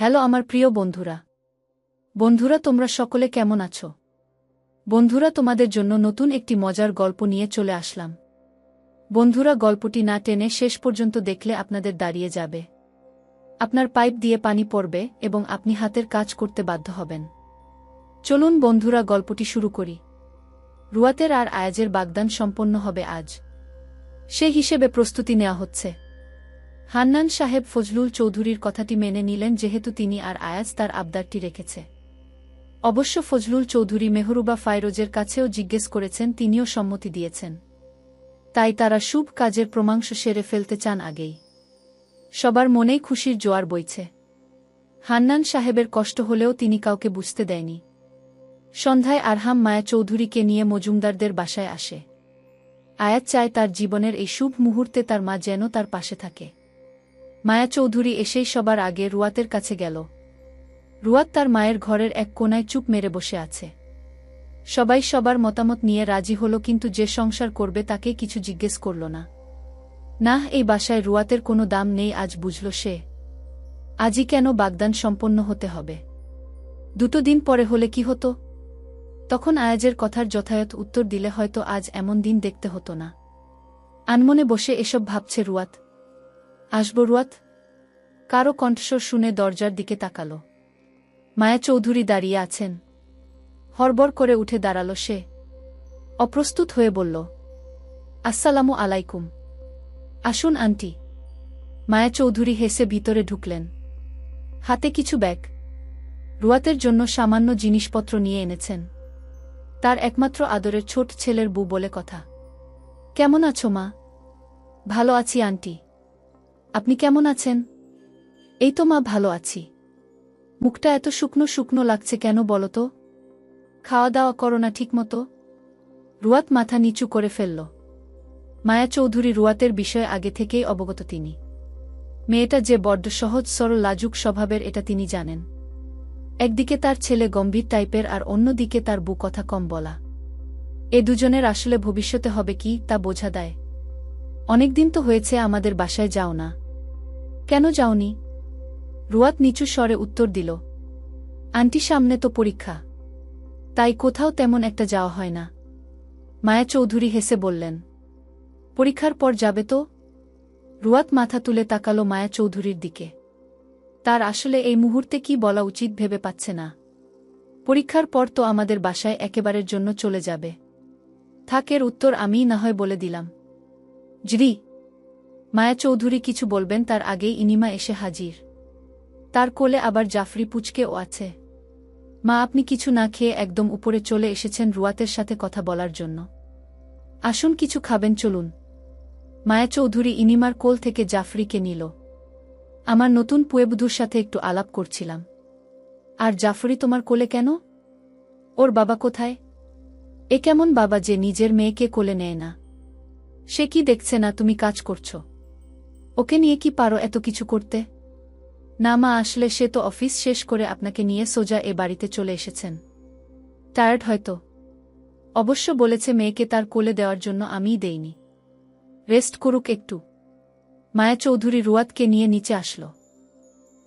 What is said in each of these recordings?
Hello আমার প্রিয় বন্ধুরা। বন্ধুরা, তোমরা সকলে কেমন আছো? বন্ধুরা, তোমাদের জন্য নতুন একটি মজার গল্প নিয়ে চলে আসলাম। বন্ধুরা, গল্পটি না টেনে শেষ পর্যন্ত দেখলে আপনাদের দাঁড়িয়ে যাবে। আপনার পাইপ দিয়ে পানি পড়বে এবং আপনি হাতের কাজ করতে বাধ্য হবেন। চলুন বন্ধুরা, গল্পটি শুরু করি। রুয়াতের আর আয়াজের বাগদান সম্পন্ন হবে আজ। সে হিসেবে প্রস্তুতি নেওয়া হচ্ছে। হান্নান সাহেব ফজলুল চৌধুরীর কথাটি মেনে নিলেন যেহেতু তিনি আর আয়াজ তার আবদারটি রেখেছে। অবশ্য ফজলুল চৌধুরী মেহরুবা ফাইরোজের কাছেও জিজ্ঞেস করেছেন, তিনিও সম্মতি দিয়েছেন। তাই তারা শুভ কাজের প্রমাংশ সেরে ফেলতে চান আগেই। সবার মনেই খুশির জোয়ার বইছে। হান্নান সাহেবের কষ্ট হলেও তিনি কাউকে বুঝতে দেয়নি। সন্ধ্যায় আরহাম মায়া চৌধুরীকে নিয়ে মজুমদারদের বাসায় আসে। আয়াত চায় তার জীবনের এই শুভ মুহূর্তে তার মা যেন তার পাশে থাকে। মায়া চৌধুরী এসেই সবার আগে রুয়াতের কাছে গেল। রুয়াত তার মায়ের ঘরের এক কোনায় চুপ মেরে বসে আছে। সবাই সবার মতামত নিয়ে রাজি হল কিন্তু যে সংসার করবে তাকে কিছু জিজ্ঞেস করল না। না এই বাসায় রুয়াতের কোনো দাম নেই, আজ বুঝল সে। আজই কেন বাগদান সম্পন্ন হতে হবে? দুটো দিন পরে হলে কি হতো? তখন আয়াজের কথার যথাযথ উত্তর দিলে হয়তো আজ এমন দিন দেখতে হতো না। আনমনে বসে এসব ভাবছে রুয়াত। আসব রুয়াত? কারও কণ্ঠস্বর শুনে দরজার দিকে তাকালো। মায়া চৌধুরী দাঁড়িয়ে আছেন। হরবর করে উঠে দাঁড়াল সে। অপ্রস্তুত হয়ে বলল, আসসালামু আলাইকুম। আসুন, আন্টি। মায়া চৌধুরী হেসে ভিতরে ঢুকলেন। হাতে কিছু ব্যাগ। রুয়াতের জন্য সামান্য জিনিসপত্র নিয়ে এনেছেন। তার একমাত্র আদরের ছোট ছেলের বু বলে কথা। কেমন আছো মা? ভালো আছি, আন্টি। আপনি কেমন আছেন? এই তো মা, ভালো আছি। মুখটা এত শুকনো শুকনো লাগছে কেন বলো তো? খাওয়া দাওয়া করো না ঠিকমতো? রুয়াত মাথা নিচু করে ফেলল। মায়া চৌধুরী রুয়াতের বিষয়ে আগে থেকেই অবগত তিনি। মেয়েটা যে বড্ড সহজ, সরল, লাজুক স্বভাবের এটা তিনি জানেন। একদিকে তার ছেলে গম্ভীর টাইপের আর অন্যদিকে তার বু কথা কম বলা। এ দুজনের আসলে ভবিষ্যতে হবে কি তা বোঝা দেয়। অনেকদিন তো হয়েছে আমাদের বাসায় যাও না। কেন যাওনি? রুয়াত নিচু স্বরে উত্তর দিল, আন্টি, সামনে তো পরীক্ষা। তাই কোথাও তেমন একটা যাওয়া হয় না। মায়া চৌধুরী হেসে বললেন, পরীক্ষার পর যাবে তো? রুয়াত মাথা তুলে তাকালো মায়া চৌধুরীর দিকে। তার আসলে এই মুহূর্তে কি বলা উচিত ভেবে পাচ্ছে না। পরীক্ষার পর তো আমাদের বাসায় একেবারের জন্য চলে যাবে। থাকের উত্তর আমিই না হয় বলে দিলাম। জরি মায়া চৌধুরী কিছু বলবেন তার আগেই ইনিমা এসে হাজির। তার কোলে আবার জাফরি পুচকেও আছে। মা, আপনি কিছু না খেয়ে একদম উপরে চলে এসেছেন রুয়াতের সাথে কথা বলার জন্য। আসুন, কিছু খাবেন, চলুন। মায়া চৌধুরী ইনিমার কোল থেকে জাফরিকে নিল। আমার নতুন পুয়েবধুর সাথে একটু আলাপ করছিলাম। আর জাফরি তোমার কোলে কেন? ওর বাবা কোথায়? এ কেমন বাবা যে নিজের মেয়েকে কোলে নেয় না। সে কি দেখছে না তুমি কাজ করছ? ওকে নিয়ে কি পারো এত কিছু করতে? না মা, আসলে সে তো অফিস শেষ করে আপনাকে নিয়ে সোজা এ বাড়িতে চলে এসেছেন। টায়ার্ড হয়তো। অবশ্য বলেছে মেয়েকে তার কোলে দেওয়ার জন্য আমিই দেইনি। রেস্ট করুক একটু। মায়া চৌধুরী রুয়াতকে নিয়ে নিচে আসলো।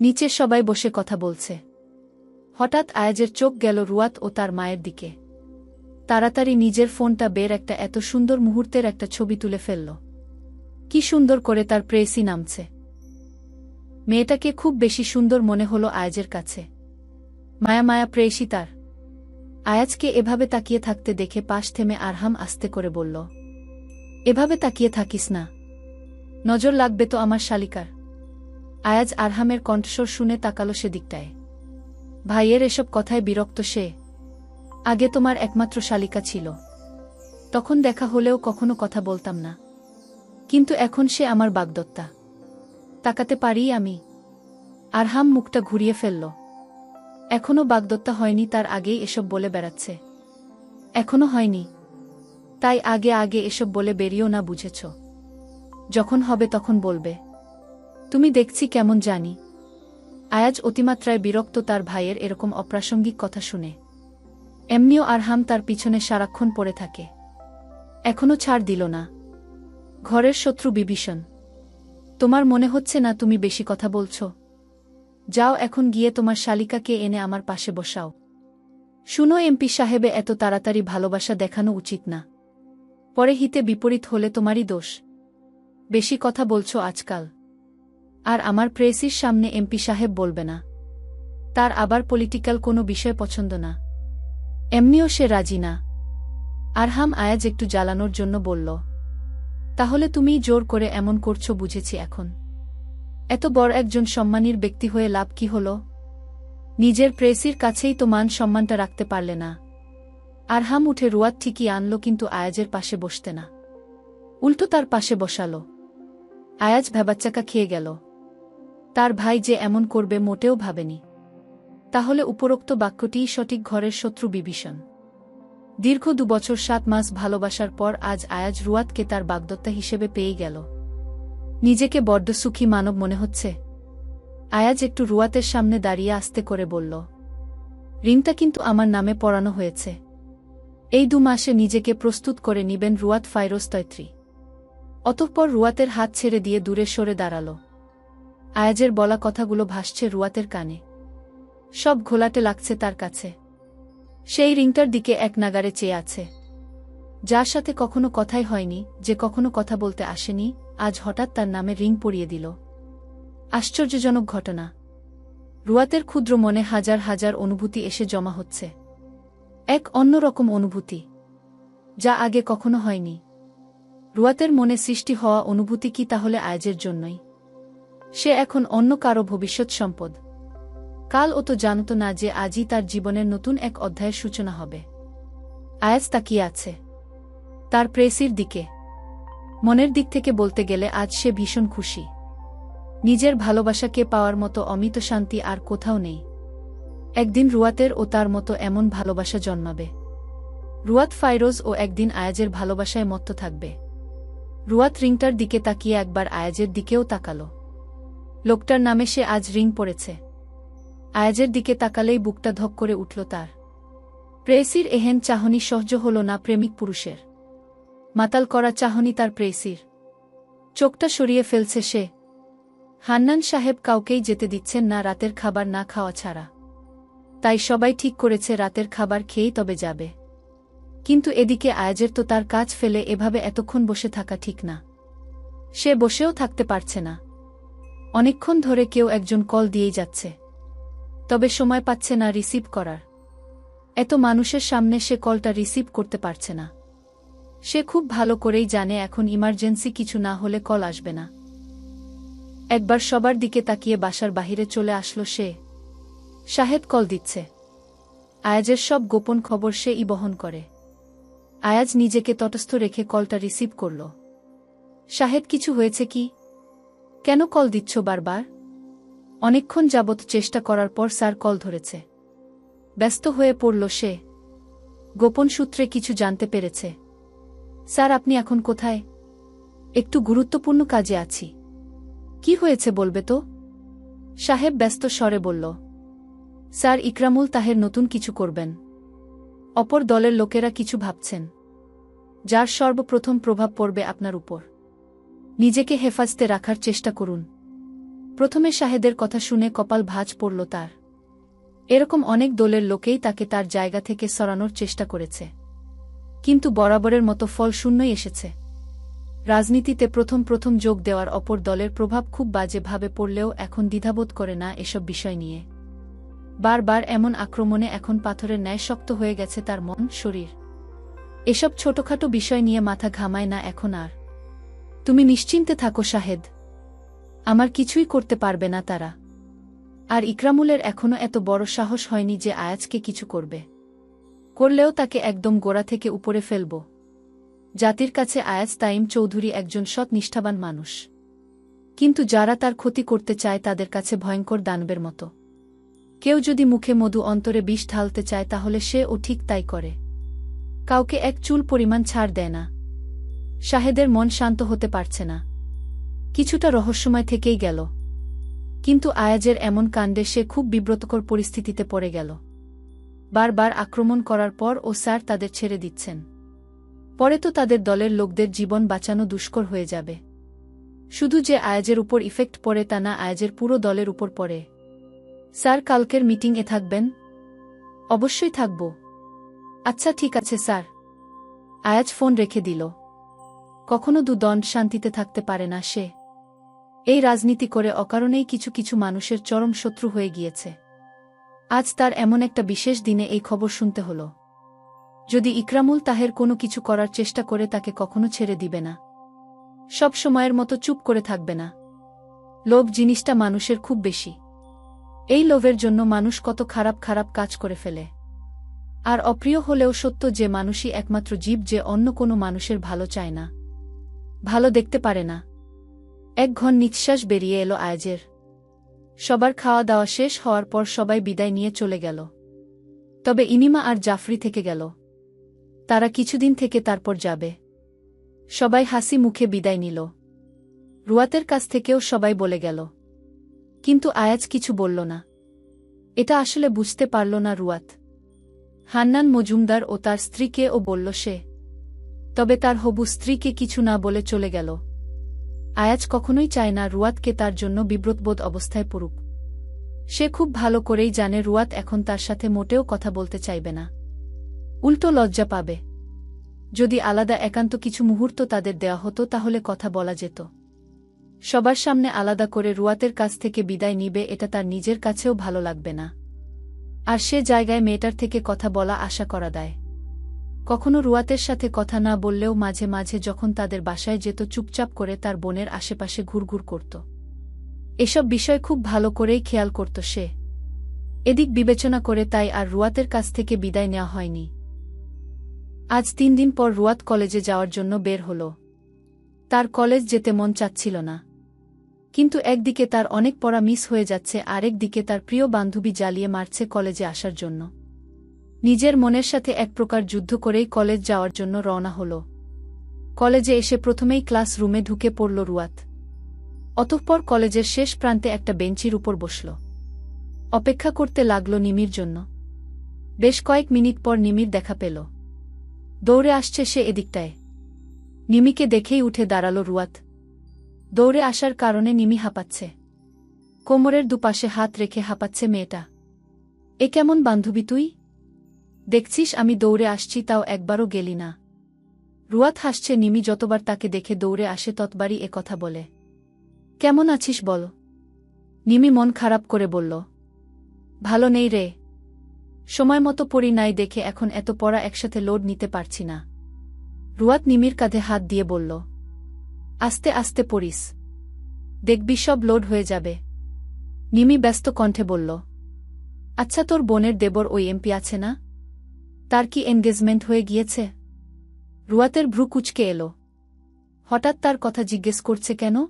নিচে সবাই বসে কথা বলছে। হঠাৎ আয়াজের চোখ গেল রুয়াত ও তার মায়ের দিকে। তাড়াতাড়ি নিজের ফোনটা বের একটা এত সুন্দর মুহূর্তের একটা ছবি তুলে ফেলল। কি সুন্দর করে তার প্রেসি নামছে। মেয়েটাকে খুব বেশি সুন্দর মনে হল আয়াজের কাছে। মায়া মায়া প্রেয়সী তার। আয়াজকে এভাবে তাকিয়ে থাকতে দেখে পাশ থেমে আরহাম আস্তে করে বলল, এভাবে তাকিয়ে থাকিস না। নজর লাগবে তো আমার শালিকার। আয়াজ আরহামের কণ্ঠস্বর শুনে তাকালো সেদিকটায়। ভাইয়ের এসব কথায় বিরক্ত সে। আগে তোমার একমাত্র শালিকা ছিল। তখন দেখা হলেও কখনো কথা বলতাম না। কিন্তু এখন সে আমার বাগদত্তা। তাকাতে পারি আমি। আরহাম মুখটা ঘুরিয়ে ফেলল। এখনও বাগদত্তা হয়নি তার আগেই এসব বলে বেড়াচ্ছে। এখনও হয়নি। তাই আগে আগে এসব বলে বেরিয়েও না বুঝেছ। যখন হবে তখন বলবে। তুমি দেখছি কেমন জানি। আয়াজ অতিমাত্রায় বিরক্ত তার ভাইয়ের এরকম অপ্রাসঙ্গিক কথা শুনে। এমনিও আরহাম তার পিছনে সারাক্ষণ পড়ে থাকে। এখনও ছাড় দিল না। ঘরের শত্রু বিভীষণ। তোমার মনে হচ্ছে না তুমি বেশি কথা বলছ? যাও এখন গিয়ে তোমার শালিকাকে এনে আমার পাশে বসাও। শুনো এমপি সাহেবে, এত তাড়াতাড়ি ভালোবাসা দেখানো উচিত না। পরে হিতে বিপরীত হলে তোমারই দোষ। বেশি কথা বলছো আজকাল। আর আমার প্রেসির সামনে এমপি সাহেব বলবে না। তার আবার পলিটিক্যাল কোনো বিষয় পছন্দ না। এমনিও সে রাজি না। আরহাম আয়াজ একটু জ্বালানোর জন্য বলল তাহলে তুমিই জোর করে এমন করছ বুঝেছি এখন। এত বড় একজন সম্মানীর ব্যক্তি হয়ে লাভ কি হল? নিজের প্রেসির কাছেই তো মান সম্মানটা রাখতে পারলে না। আরহাম উঠে রুয়াদ ঠিকই আনল কিন্তু আয়াজের পাশে বসতে না। উল্টো তার পাশে বসালো। আয়াজ ভেবাচ্চাকা খেয়ে গেল। তার ভাই যে এমন করবে মোটেও ভাবেনি। তাহলে উপরোক্ত বাক্যটিই সঠিক ঘরের শত্রু বিভীষণ। দীর্ঘ দুবছর সাত মাস ভালোবাসার পর আজ আয়াজ রুয়াতকে তার বাগদত্তা হিসেবে পেয়ে গেল। নিজেকে বড্ড সুখী মানব মনে হচ্ছে। আয়াজ একটু রুয়াতের সামনে দাঁড়িয়ে আস্তে করে বলল ঋণটা কিন্তু আমার নামে পড়ানো হয়েছে। এই দু মাসে নিজেকে প্রস্তুত করে নিবেন রুয়াত ফাইরোজ তৈত্রী অতঃপর রুয়াতের হাত ছেড়ে দিয়ে দূরে সরে দাঁড়াল। আয়াজের বলা কথাগুলো ভাসছে রুয়াতের কানে। সব ঘোলাটে লাগছে তার কাছে। সেই রিংটার দিকে এক নাগারে চেয়ে আছে। যার সাথে কখনো কথাই হয়নি, যে কখনো কথা বলতে আসেনি, আজ হঠাৎ তার নামে রিং পরিয়ে দিল। আশ্চর্যজনক ঘটনা। রুয়াতের ক্ষুদ্র মনে হাজার হাজার অনুভূতি এসে জমা হচ্ছে। এক অন্যরকম অনুভূতি, যা আগে কখনো হয়নি। রুয়াতের মনে সৃষ্টি হওয়া অনুভূতি কি তাহলে আয়াজের জন্যই? সে এখন অন্য কারও ভবিষ্যৎ সম্পদ। কাল ও তো জানত না যে আজই তার জীবনের নতুন এক অধ্যায়ের সূচনা হবে। আয়াজ তাকিয়ে আছে। তার প্রেসির দিকে। মনের দিক থেকে বলতে গেলে আজ সে ভীষণ খুশি। নিজের ভালোবাসাকে পাওয়ার মতো অমিত শান্তি আর কোথাও নেই। একদিন রুয়াতের ও তার মতো এমন ভালোবাসা জন্মাবে। রুয়াত ফাইরোজ ও একদিন আয়াজের ভালোবাসায় মত্ত থাকবে। রুয়াত রিংটার দিকে তাকিয়ে একবার আয়াজের দিকেও তাকাল। লোকটার নামে সে আজ রিং পড়েছে আয়াজের দিকে তাকালেই বুকটা ধক করে উঠল তার। প্রেসির এহেন চাহনি সহ্য হল না প্রেমিক পুরুষের। মাতাল করা চাহনি তার প্রেসির চোখটা সরিয়ে ফেলছে সে। হান্নান সাহেব কাউকেই যেতে দিচ্ছেন না রাতের খাবার না খাওয়া ছাড়া। তাই সবাই ঠিক করেছে রাতের খাবার খেয়েই তবে যাবে। কিন্তু এদিকে আয়াজের তো তার কাজ ফেলে এভাবে এতক্ষণ বসে থাকা ঠিক না। সে বসেও থাকতে পারছে না। অনেকক্ষণ ধরে কেউ একজন কল দিয়েই যাচ্ছে। তবে সময় পাচ্ছে না রিসিভ করার। এত মানুষের সামনে সে কলটা রিসিভ করতে পারছে না। সে খুব ভালো করেই জানে এখন ইমার্জেন্সি কিছু না হলে কল আসবে না। একবার সবার দিকে তাকিয়ে বাসার বাহিরে চলে আসলো সে। শাহেদ কল দিচ্ছে। আয়াজের সব গোপন খবর সে ই বহন করে। আয়াজ নিজেকে তটস্থ রেখে কলটা রিসিভ করল। শাহেদ, কিছু হয়েছে কি? কেন কল দিচ্ছ বারবার? অনেকক্ষণ যাবৎ চেষ্টা করার পর স্যার কল ধরেছে। ব্যস্ত হয়ে পড়ল সে। গোপন সূত্রে কিছু জানতে পেরেছে। স্যার, আপনি এখন কোথায়? একটু গুরুত্বপূর্ণ কাজে আছি। কি হয়েছে বলবে তো? সাহেব ব্যস্ত স্বরে বলল, স্যার, ইকরামুল তাহের নতুন কিছু করবেন। অপর দলের লোকেরা কিছু ভাবছেন। যার সর্বপ্রথম প্রভাব পড়বে আপনার উপর। নিজেকে হেফাজতে রাখার চেষ্টা করুন। প্রথমে শাহেদের কথা শুনে কপাল ভাঁজ পড়ল তার। এরকম অনেক দলের লোকেই তাকে তার জায়গা থেকে সরানোর চেষ্টা করেছে। কিন্তু বরাবরের মতো ফল শূন্যই এসেছে। রাজনীতিতে প্রথম প্রথম যোগ দেওয়ার অপর দলের প্রভাব খুব বাজেভাবে পড়লেও এখন দ্বিধাবোধ করে না এসব বিষয় নিয়ে। বারবার এমন আক্রমণে এখন পাথরের ন্যায় শক্ত হয়ে গেছে তার মন, শরীর। এসব ছোটখাটো বিষয় নিয়ে মাথা ঘামায় না এখন আর। তুমি নিশ্চিন্তে থাকো, শাহেদ। আমার কিছুই করতে পারবে না তারা। আর ইকরামুলের এখনও এত বড় সাহস হয়নি যে আয়াজকে কিছু করবে। করলেও তাকে একদম গোড়া থেকে উপরে ফেলব। জাতির কাছে আয়াজ তাইম চৌধুরী একজন সৎ নিষ্ঠাবান মানুষ। কিন্তু যারা তার ক্ষতি করতে চায় তাদের কাছে ভয়ঙ্কর দানবের মতো। কেউ যদি মুখে মধু অন্তরে বিষ ঢালতে চায় তাহলে সে ও ঠিক তাই করে। কাউকে এক চুল পরিমাণ ছাড় দেয় না। শাহেদের মন শান্ত হতে পারছে না। কিছুটা রহস্যময় থেকেই গেল। কিন্তু আয়াজের এমন কাণ্ডে সে খুব বিব্রতকর পরিস্থিতিতে পড়ে গেল। বারবার আক্রমণ করার পর ও স্যার তাদের ছেড়ে দিচ্ছেন। পরে তো তাদের দলের লোকদের জীবন বাঁচানো দুষ্কর হয়ে যাবে। শুধু যে আয়াজের উপর ইফেক্ট পড়ে তা না, আয়াজের পুরো দলের উপর পড়ে। স্যার, কালকের মিটিংয়ে থাকবেন? অবশ্যই থাকব। আচ্ছা ঠিক আছে, স্যার। আয়াজ ফোন রেখে দিল। কখনো দুদণ্ড শান্তিতে থাকতে পারে না সে। এই রাজনীতি করে অকারণেই কিছু কিছু মানুষের চরম শত্রু হয়ে গিয়েছে। আজ তার এমন একটা বিশেষ দিনে এই খবর শুনতে হল। যদি ইকরামুল তাহের কোনো কিছু করার চেষ্টা করে তাকে কখনো ছেড়ে দিবে না। সব সময়ের মতো চুপ করে থাকবে না। লোভ জিনিসটা মানুষের খুব বেশি। এই লোভের জন্য মানুষ কত খারাপ খারাপ কাজ করে ফেলে। আর অপ্রিয় হলেও সত্য যে মানুষই একমাত্র জীব যে অন্য কোনো মানুষের ভালো চায় না। ভালো দেখতে পারে না। এক ঘন নিঃশ্বাস বেরিয়ে এলো আয়াজের। সবার খাওয়া দাওয়া শেষ হওয়ার পর সবাই বিদায় নিয়ে চলে গেল। তবে ইনিমা আর জাফরি থেকে গেল। তারা কিছুদিন থেকে তারপর যাবে। সবাই হাসি মুখে বিদায় নিল। রুয়াতের কাছ থেকেও সবাই বলে গেল। কিন্তু আয়াজ কিছু বলল না। এটা আসলে বুঝতে পারল না রুয়াত। হান্নান মজুমদার ও তার স্ত্রীকে ও বলল সে। তবে তার হবু স্ত্রীকে কিছু না বলে চলে গেল। আয়াজ কখনোই চায় না রুয়াতকে তার জন্য বিব্রতবোধ অবস্থায় পড়ুক। সে খুব ভালো করেই জানে রুয়াত এখন তার সাথে মোটেও কথা বলতে চাইবে না। উল্টো লজ্জা পাবে। যদি আলাদা একান্ত কিছু মুহূর্ত তাদের দেওয়া হতো, তাহলে কথা বলা যেত। সবার সামনে আলাদা করে রুয়াতের কাছ থেকে বিদায় নিবে, এটা তার নিজের কাছেও ভালো লাগবে না। আর সে জায়গায় মেয়েটার থেকে কথা বলা আশা করা দেয়। কখনো রুয়াতের সাথে কথা না বললেও মাঝে মাঝে যখন তাদের বাসায় যেত চুপচাপ করে তার বোনের আশেপাশে ঘুরঘুর করত। এসব বিষয় খুব ভালো করেই খেয়াল করত সে। এদিক বিবেচনা করে তাই আর রুয়াতের কাছ থেকে বিদায় নেওয়া হয়নি। আজ তিন দিন পর রুয়াত কলেজে যাওয়ার জন্য বের হল। তার কলেজ যেতে মন চাচ্ছিল না। কিন্তু একদিকে তার অনেক পড়া মিস হয়ে যাচ্ছে আরেক দিকে তার প্রিয় বান্ধবী জ্বালিয়ে মারছে কলেজে আসার জন্য। নিজের মনের সাথে এক প্রকার যুদ্ধ করেই কলেজ যাওয়ার জন্য রওনা হল। কলেজে এসে প্রথমেই ক্লাস রুমে ঢুকে পড়ল রুয়াত। অতঃপর কলেজের শেষ প্রান্তে একটা বেঞ্চির উপর বসল। অপেক্ষা করতে লাগল নিমির জন্য। বেশ কয়েক মিনিট পর নিমির দেখা পেল। দৌড়ে আসছে সে এদিকটায়। নিমিকে দেখেই উঠে দাঁড়াল রুয়াত। দৌড়ে আসার কারণে নিমি হাঁপাচ্ছে। কোমরের দুপাশে হাত রেখে হাঁপাচ্ছে মেয়েটা। এ কেমন বান্ধবী তুই? দেখছিস আমি দৌড়ে আসছি, তাও একবারও গেলি না। রুয়াত হাসছে, নিমি যতবার তাকে দেখে দৌড়ে আসে, ততবারই এ কথা বলে। কেমন আছিস বল? নিমি মন খারাপ করে বলল। ভালো নেই রে। সময় মতো পড়ি নাই দেখে এখন এত পড়া একসাথে লোড নিতে পারছি না। রুয়াত নিমির কাঁধে হাত দিয়ে বলল। আস্তে আস্তে পড়িস। দেখবি সব লোড হয়ে যাবে। নিমি ব্যস্ত কণ্ঠে বলল। আচ্ছা তোর বোনের দেবর ওই এমপি আছে না? তার কি এনগেজমেন্ট হয়ে গিয়েছে? রুয়াতের ভ্রু কুচকে এলো। হঠাৎ তার কথা জিজ্ঞেস করছে কেন?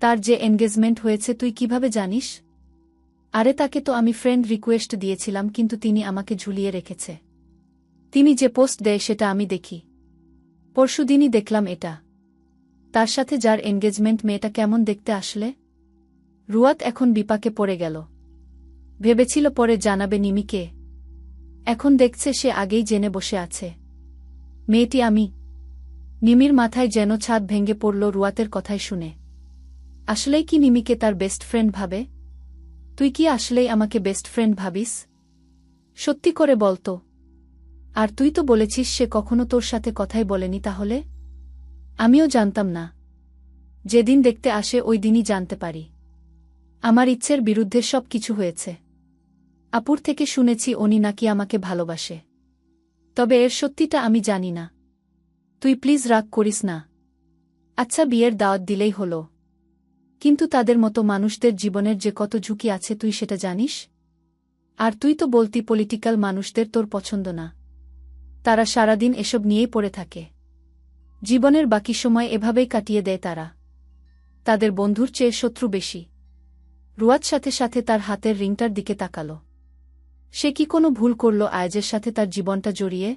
তার যে এনগেজমেন্ট হয়েছে তুই কীভাবে জানিস? আরে তাকে তো আমি ফ্রেন্ড রিকোয়েস্ট দিয়েছিলাম, কিন্তু তিনি আমাকে ঝুলিয়ে রেখেছে। তিনি যে পোস্ট দেয় সেটা আমি দেখি। পরশুদিনই দেখলাম এটা। তার সাথে যার এনগেজমেন্ট মেয়েটা কেমন দেখতে আসলে? রুয়াত এখন বিপাকে পড়ে গেল। ভেবেছিল পরে জানাবে নিমিকে। এখন দেখছে সে আগেই জেনে বসে আছে। মেয়েটি আমি। নিমির মাথায় যেন ছাদ ভেঙে পড়ল রুয়াতের কথায় শুনে। আসলেই কি নিমিকে তার বেস্ট ফ্রেন্ড ভাবে? তুই কি আসলেই আমাকে বেস্ট ফ্রেন্ড ভাবিস? সত্যি করে বলতো আর তুই তো বলেছিস সে কখনো তোর সাথে কথাই বলেনি তাহলে? আমিও জানতাম না। যেদিন দেখতে আসে ওই দিনই জানতে পারি। আমার ইচ্ছের বিরুদ্ধে সব কিছু হয়েছে। আপুর থেকে শুনেছি উনি নাকি আমাকে ভালোবাসে। তবে এর সত্যিটা আমি জানি না। তুই প্লিজ রাগ করিস না। আচ্ছা বিয়ের দাওয়াত দিলেই হল। কিন্তু তাদের মতো মানুষদের জীবনের যে কত ঝুঁকি আছে, তুই সেটা জানিস? আর তুই তো বলতি, পলিটিক্যাল মানুষদের তোর পছন্দ না। তারা সারাদিন এসব নিয়েই পড়ে থাকে। জীবনের বাকি সময় এভাবেই কাটিয়ে দেয় তারা। তাদের বন্ধুর চেয়ে শত্রু বেশি। রুয়াত সাথে সাথে তার হাতের রিংটার দিকে তাকালো। সে কি কোনো ভুল করল আয়াজের সাথে তার জীবনটা জড়িয়ে?